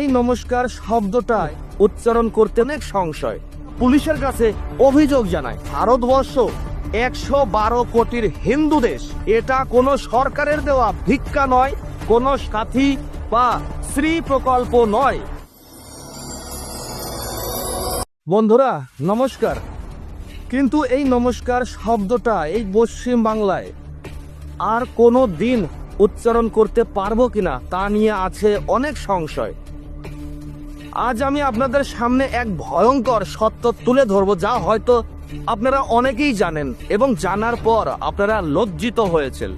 এই নমস্কার শব্দটা উচ্চারণ করতে অনেক সংশয়। পুলিশের কাছে অভিযোগ জানায় ভারতবর্ষ একশো বারো কোটির হিন্দু দেশ। এটা কোনো সরকারের দেওয়া ভিক্ষা নয়, কোনো সাথী বা শ্রী প্রকল্প নয়। বন্ধুরা, নমস্কার। কিন্তু এই নমস্কার শব্দটা এই পশ্চিম বাংলায় আর কোনো দিন উচ্চারণ করতে পারব কিনা তা নিয়ে আছে অনেক সংশয়। আজ আমি আপনাদের সামনে এক ভয়ঙ্কর সত্য তুলে ধরবো যা হয়তো আপনারা অনেকেই জানেন এবং জানার পর আপনারা লজ্জিত হয়েছেন।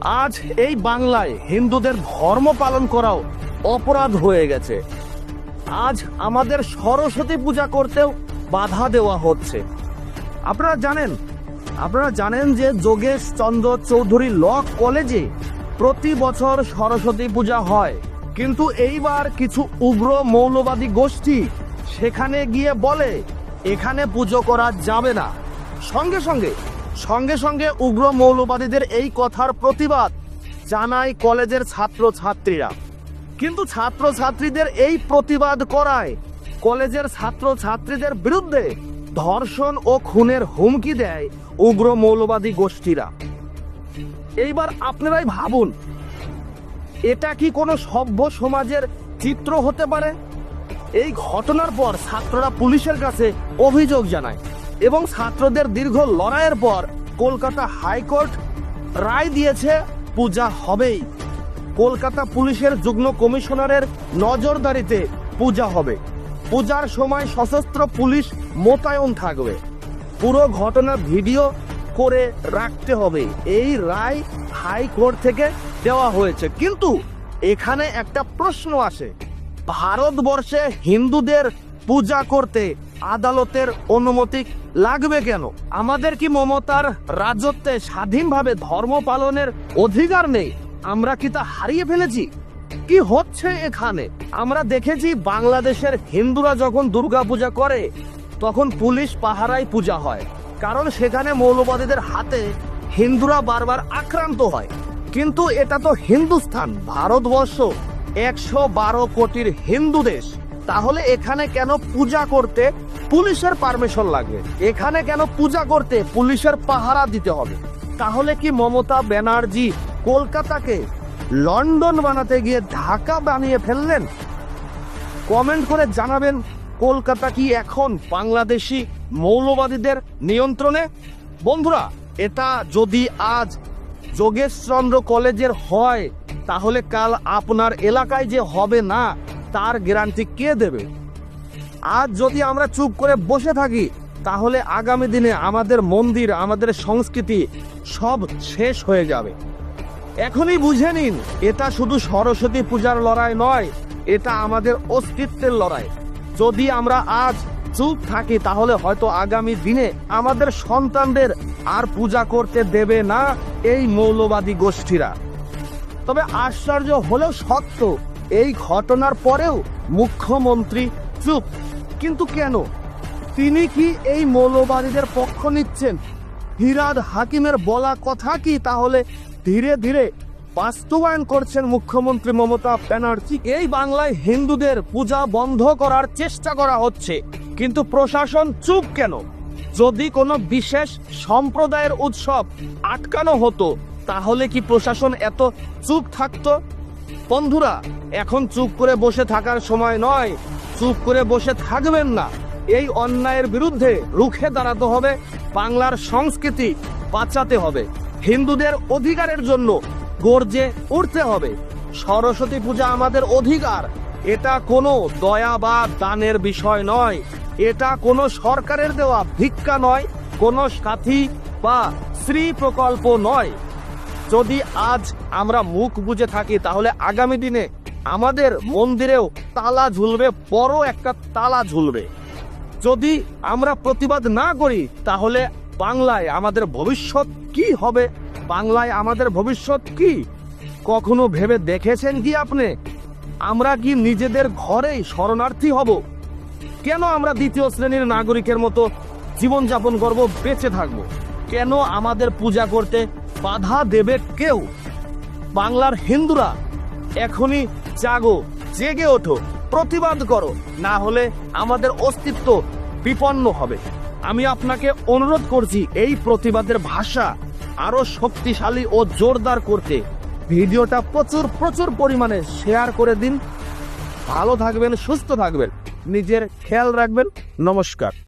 আজ এই বাংলায় হিন্দুদের ধর্ম পালন করাও অপরাধ হয়ে গেছে। আজ আমাদের সরস্বতী পূজা করতেও বাধা দেওয়া হচ্ছে। আপনারা জানেন আপনারা জানেন যে যোগেশ চন্দ্র চৌধুরী ল কলেজে প্রতি বছর সরস্বতী পূজা হয়। কিন্তু এইবার কিছু উগ্র মৌলবাদী গোষ্ঠী সেখানে গিয়ে বলে, এখানে পুজো করা যাবে না। সঙ্গে সঙ্গে সঙ্গে সঙ্গে উগ্র মৌলবাদীদের এই কথার প্রতিবাদ জানায় কলেজের ছাত্র ছাত্রীরা কিন্তু ছাত্র ছাত্রীদের এই প্রতিবাদ করায় কলেজের ছাত্র ছাত্রীদের বিরুদ্ধে ধর্ষণ ও খুনের হুমকি দেয় উগ্র মৌলবাদী গোষ্ঠীরা। এইবার আপনারাই ভাবুন এটা কি কোনো সভ্য সমাজের চিত্র হতে পারে? এই ঘটনার পর ছাত্ররা পুলিশের কাছে অভিযোগ জানায় এবং ছাত্রদের দীর্ঘ লড়াইয়ের পর কলকাতা হাইকোর্ট রায় দিয়েছে, পূজা হবেই। কলকাতা পুলিশের যুগ্ম কমিশনারের নজরদারিতে পূজা হবে। পূজার সময় সশস্ত্র পুলিশ মোতায়েন থাকবে। পুরো ঘটনার ভিডিও করে রাখতে হবে। এই রায় হাইকোর্ট থেকে দেওয়া হয়েছে। কিন্তু এখানে একটা প্রশ্ন আসে। ভারতবর্ষে হিন্দুদের পূজা করতে আদালতের অনুমতি লাগবে কেন? আমাদের কি মমতার রাজত্বে স্বাধীনভাবে ধর্ম পালনের অধিকার নেই? আমরা কি তা হারিয়ে ফেলেছি? কি হচ্ছে এখানে? আমরা দেখেছি বাংলাদেশের হিন্দুরা যখন দুর্গাপূজা করে, তখন পুলিশ পাহারায় পূজা হয়। কারণ সেখানে মৌলবাদীদের হাতে হিন্দুরা বারবার আক্রান্ত হয়। কিন্তু এটা তো হিন্দুস্থান, ভারতবর্ষ, একশো বারো কোটির হিন্দু দেশ। তাহলে এখানে কেন পূজা করতে পুলিশের পারমিশন লাগবে? এখানে কেন পূজা করতে পুলিশের পাহারা দিতে হবে? তাহলে কি মমতা ব্যানার্জি কলকাতাকে লন্ডন বানাতে গিয়ে ঢাকা বানিয়ে ফেললেন? কমেন্ট করে জানাবেন কলকাতা কি এখন বাংলাদেশি মৌলবাদীদের নিয়ন্ত্রণে? বন্ধুরা, এটা যদি আজ যোগেশচন্দ্র কলেজের হয়, তাহলে কাল আপনার এলাকায় যে হবে না, তার গ্যারান্টি কে দেবে? আজ যদি আমরা চুপ করে বসে থাকি, তাহলে আগামী দিনে আমাদের মন্দির, আমাদের সংস্কৃতি সব শেষ হয়ে যাবে। এখনই বুঝে নিন, এটা শুধু সরস্বতী পূজার লড়াই নয়, এটা আমাদের অস্তিত্বের লড়াই। যদি আমরা আজ চুপ থাকি, তাহলে হয়তো আগামী দিনে আমাদের সন্তানদের আর পূজা করতে দেবে না এই মৌলবাদী গোষ্ঠীরা। তবে আশ্চর্য হলেও সত্য, এই ঘটনার পরেও মুখ্যমন্ত্রী চুপ। কিন্তু কেন? তিনি কি এই মৌলবাদীদের পক্ষ নিচ্ছেন? হিরাদ হাকিমের বলা কথা কি? তাহলে ধীরে ধীরে বাস্তবায়ন করছেন মুখ্যমন্ত্রী মমতা ব্যানার্জি। এই বাংলায় হিন্দুদের পূজা বন্ধ করার চেষ্টা করা হচ্ছে। কিন্তু প্রশাসন চুপ কেন? যদি কোনো বিশেষ সম্প্রদায়ের উৎসব আটকানো হতো, তাহলে কি প্রশাসন এত চুপ থাকতো? বন্ধুরা, এখন চুপ করে বসে থাকার সময় নয়। চুপ করে বসে থাকবেন না। এই অন্যায়ের বিরুদ্ধে রুখে দাঁড়াতে হবে। বাংলার সংস্কৃতি বাঁচাতে হবে। হিন্দুদের অধিকারের জন্য গর্জে উঠতে হবে। সরস্বতী পূজা আমাদের অধিকার। এটা কোনো দয়া বা দানের বিষয় নয়। এটা কোনো সরকারের দেওয়া ভিক্ষা নয়, কোনো সাথী বা শ্রী প্রকল্প নয়। যদি আজ আমরা মুখ বুজে থাকি, তাহলে আগামী দিনে আমাদের মন্দিরেও তালা ঝুলবে, বড় একটা তালা ঝুলবে। যদি আমরা প্রতিবাদ না করি, তাহলে বাংলায় আমাদের ভবিষ্যৎ কি হবে? বাংলায় আমাদের ভবিষ্যৎ কি? কখনো ভেবে দেখেছেন কি আপনি? আমরা কি নিজেদের ঘরেই শরণার্থী হব? কেন আমরা দ্বিতীয় শ্রেণির নাগরিকের মতো জীবনযাপন করব, বেঁচে থাকব? কেন আমাদের পূজা করতে বাধা দেবে কেউ? বাংলার হিন্দুরা, এখনই জাগো, জেগে ওঠো, প্রতিবাদ করো, না হলে আমাদের অস্তিত্ব বিপন্ন হবে। আমি আপনাকে অনুরোধ করছি, এই প্রতিবাদের ভাষা আরও শক্তিশালী ও জোরদার করতে। ভিডিওটা প্রচুর প্রচুর পরিমাণে শেয়ার করে দিন। ভালো থাকবেন, সুস্থ থাকবেন। নিজের খেয়াল রাখবেন। নমস্কার।